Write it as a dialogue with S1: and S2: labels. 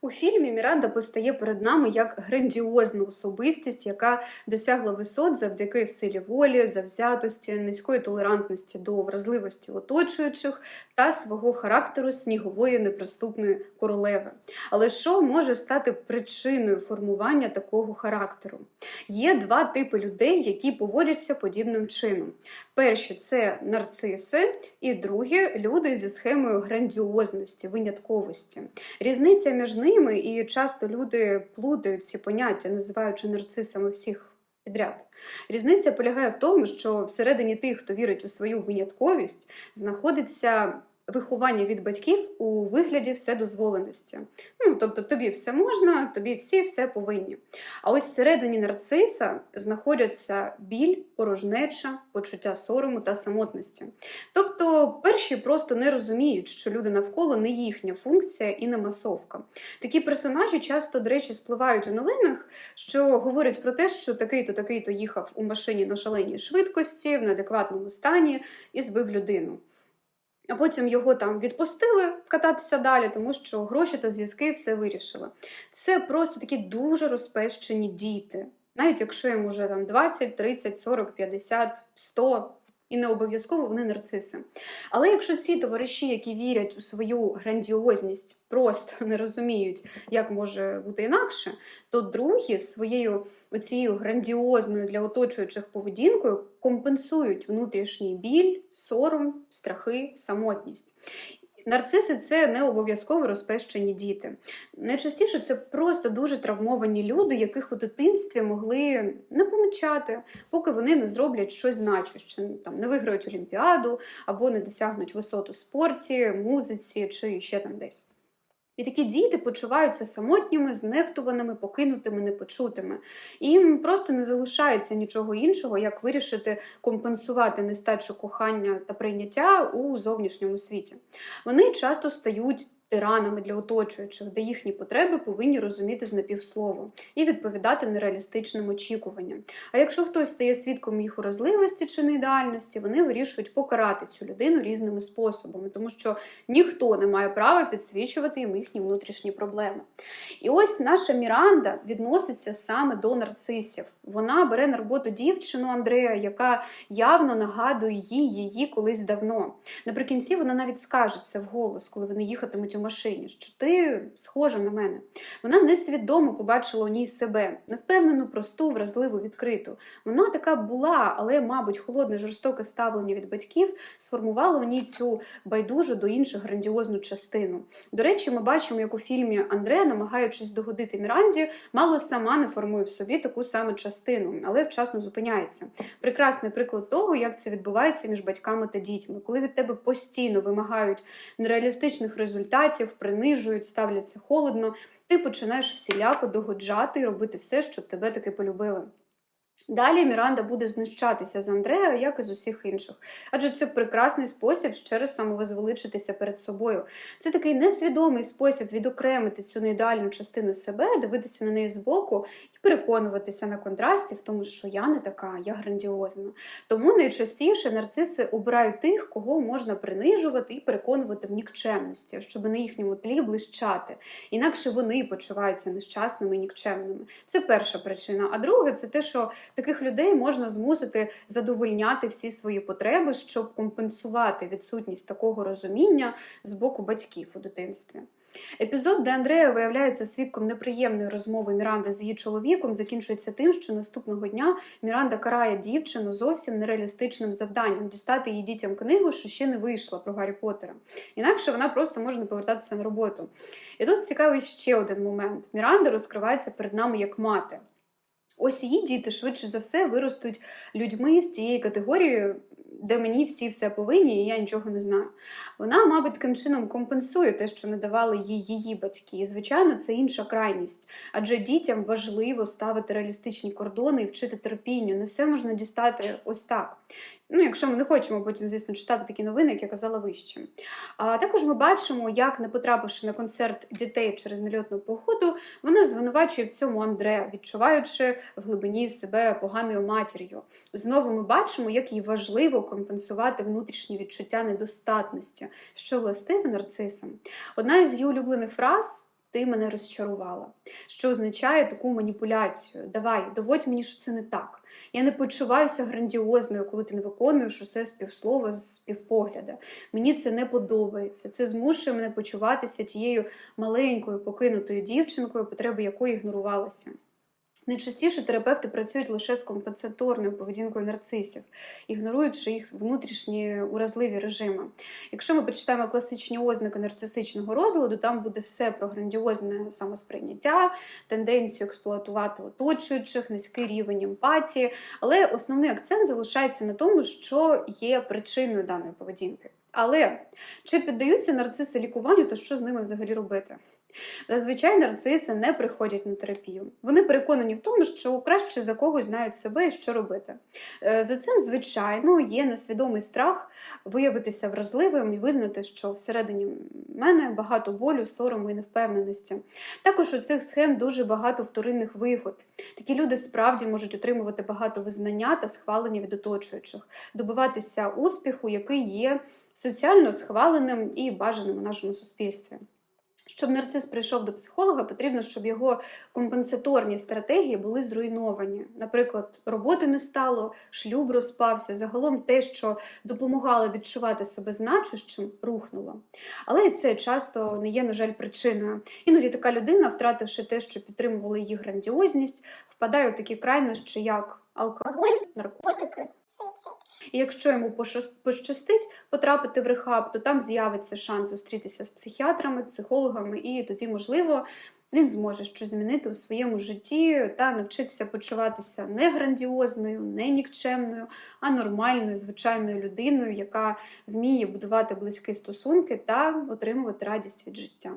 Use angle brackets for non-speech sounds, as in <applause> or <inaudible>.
S1: У фільмі Міранда постає перед нами як грандіозна особистість, яка досягла висот завдяки силі волі, завзятості, низької толерантності до вразливості оточуючих та свого характеру снігової неприступної королеви. Але що може стати причиною формування такого характеру? Є два типи людей, які поводяться подібним чином. Перші це нарциси, і другі люди зі схемою грандіозності, винятковості. Різниця між ними, і часто люди плутають ці поняття, називаючи нарцисами всіх підряд. Різниця полягає в тому, що всередині тих, хто вірить у свою винятковість, знаходиться виховання від батьків у вигляді вседозволеності. Ну, тобто тобі все можна, тобі всі все повинні. А ось всередині нарциса знаходяться біль, порожнеча, почуття сорому та самотності. Тобто перші просто не розуміють, що люди навколо не їхня функція і не масовка. Такі персонажі часто, до речі, спливають у новинах, що говорять про те, що такий-то, такий-то їхав у машині на шаленій швидкості, в неадекватному стані і збив людину. А потім його там відпустили кататися далі, тому що гроші та зв'язки все вирішили. Це просто такі дуже розпещені діти. Навіть якщо їм уже там 20, 30, 40, 50, 100, і не обов'язково вони нарциси. Але якщо ці товариші, які вірять у свою грандіозність, просто <laughs> не розуміють, як може бути інакше, то другі своєю оцією грандіозною для оточуючих поведінкою компенсують внутрішній біль, сором, страхи, самотність. Нарциси це не обов'язково розпещені діти. Найчастіше це просто дуже травмовані люди, яких у дитинстві могли не помічати, поки вони не зроблять щось значуще, там не виграють олімпіаду або не досягнуть висоту в спорті, музиці чи ще там десь. І такі діти почуваються самотніми, знехтуваними, покинутими, непочутими. І їм просто не залишається нічого іншого, як вирішити компенсувати нестачу кохання та прийняття у зовнішньому світі. Вони часто стають тиранами для оточуючих, де їхні потреби повинні розуміти з напівслову і відповідати нереалістичним очікуванням. А якщо хтось стає свідком їх уразливості чи неідеальності, вони вирішують покарати цю людину різними способами, тому що ніхто не має права підсвічувати їм їхні внутрішні проблеми. І ось наша Міранда відноситься саме до нарцисів. Вона бере на роботу дівчину Андрея, яка явно нагадує їй її колись давно. Наприкінці вона навіть скаже це вголос, коли вони їхатимуть у машині, що ти схожа на мене. Вона несвідомо побачила у ній себе, невпевнену, просту, вразливу, відкриту. Вона така була, але, мабуть, холодне, жорстоке ставлення від батьків сформувало у ній цю байдужу до інших грандіозну частину. До речі, ми бачимо, як у фільмі Андрея, намагаючись догодити Міранді, мало сама не формує в собі таку саму частину, але вчасно зупиняється. Прекрасний приклад того, як це відбувається між батьками та дітьми, коли від тебе постійно вимагають нереалістичних результатів, принижують, ставляться холодно, ти починаєш всіляко догоджати і робити все, щоб тебе таки полюбили. Далі Міранда буде знущатися з Андрея, як і з усіх інших, адже це прекрасний спосіб ще раз самовизвеличитися перед собою. Це такий несвідомий спосіб відокремити цю неідеальну частину себе, дивитися на неї збоку і переконуватися на контрасті в тому, що я не така, я грандіозна. Тому найчастіше нарциси обирають тих, кого можна принижувати і переконувати в нікчемності, щоб на їхньому тлі блищати. Інакше вони почуваються нещасними і нікчемними. Це перша причина. А друге, це те, що таких людей можна змусити задовольняти всі свої потреби, щоб компенсувати відсутність такого розуміння з боку батьків у дитинстві. Епізод, де Андрея виявляється свідком неприємної розмови Міранди з її чоловіком, закінчується тим, що наступного дня Міранда карає дівчину зовсім нереалістичним завданням дістати її дітям книгу, що ще не вийшла про Гаррі Поттера. Інакше вона просто може не повертатися на роботу. І тут цікавий ще один момент: Міранда розкривається перед нами як мати. Ось її діти швидше за все виростуть людьми з тієї категорії, де мені всі все повинні, і я нічого не знаю. Вона, мабуть, таким чином компенсує те, що не давали їй її батьки. І, звичайно, це інша крайність. Адже дітям важливо ставити реалістичні кордони і вчити терпінню. Не все можна дістати ось так. Ну, якщо ми не хочемо потім, звісно, читати такі новини, як я казала вище. А також ми бачимо, як, не потрапивши на концерт дітей через нельотну погоду, вона звинувачує в цьому Андре, відчуваючи в глибині себе поганою матір'ю. Знову ми бачимо, як їй важливо компенсувати внутрішні відчуття недостатності, що властиве нарцисам. Одна із її улюблених фраз. Ти мене розчарувала, що означає таку маніпуляцію. Давай, доводь мені, що це не так. Я не почуваюся грандіозною, коли ти не виконуєш усе співслова з співпогляда. Мені це не подобається. Це змушує мене почуватися тією маленькою покинутою дівчинкою, потреби якої ігнорувалися. Найчастіше терапевти працюють лише з компенсаторною поведінкою нарцисів, ігноруючи їх внутрішні уразливі режими. Якщо ми почитаємо класичні ознаки нарцисичного розладу, там буде все про грандіозне самосприйняття, тенденцію експлуатувати оточуючих, низький рівень емпатії. Але основний акцент залишається на тому, що є причиною даної поведінки. Але чи піддаються нарциси лікуванню, то що з ними взагалі робити? Зазвичай нарциси не приходять на терапію. Вони переконані в тому, що краще за когось знають себе і що робити. Е, За цим, звичайно, є несвідомий страх виявитися вразливим і визнати, що всередині мене багато болю, сорому і невпевненості. Також у цих схем дуже багато вторинних вигод. Такі люди справді можуть отримувати багато визнання та схвалення від оточуючих, добиватися успіху, який є соціально схваленим і бажаним у нашому суспільстві. Щоб нарцис прийшов до психолога, потрібно, щоб його компенсаторні стратегії були зруйновані. Наприклад, роботи не стало, шлюб розпався, загалом те, що допомагало відчувати себе значущим, рухнуло. Але і це часто не є, на жаль, причиною. Іноді така людина, втративши те, що підтримувало її грандіозність, впадає у такі крайнощі, як алкоголь, наркотики. І якщо йому пощас- пощастить потрапити в рехаб, то там з'явиться шанс зустрітися з психіатрами, психологами, і тоді, можливо, він зможе щось змінити у своєму житті та навчитися почуватися не грандіозною, не нікчемною, а нормальною, звичайною людиною, яка вміє будувати близькі стосунки та отримувати радість від життя.